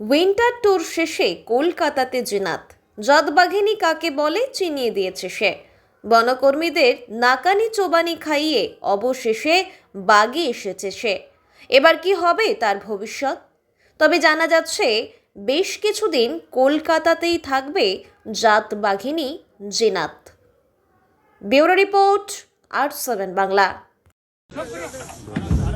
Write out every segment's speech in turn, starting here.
Winter tour শেষে কলকাতাতে জিনাত। জাতবাঘিনী কাকে বলে চিনিয়ে দিয়েছে সে। বনকর্মীদের নাকানি চোবানি খাইয়ে অবশেষে বাগে এসেছে সে। এবার কি হবে তার ভবিষ্যৎ? তবে জানা যাচ্ছে, বেশ কিছুদিন কলকাতাতেই থাকবে জাতবাঘিনী Zeenat. Bureau report R seven Bangla.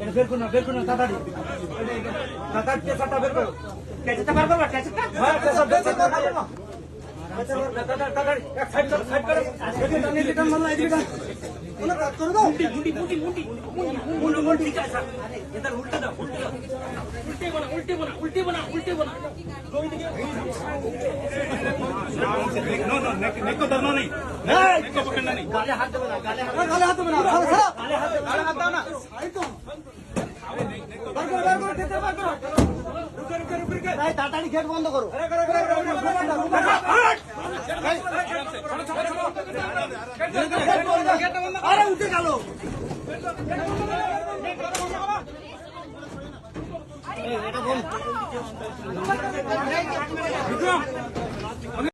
এটা বের করো না বের করো না তাড়াতাড়ি। তাড়াতাড়ি কেসাটা বের করো। কেসাটা বের করো কেসাটা হ্যাঁ কেসাটা বের করো नहीं ভাই তাড়াতাড়ি গেট বন্ধ করো আরে করো করো আরে উঠে গেল বিক্রম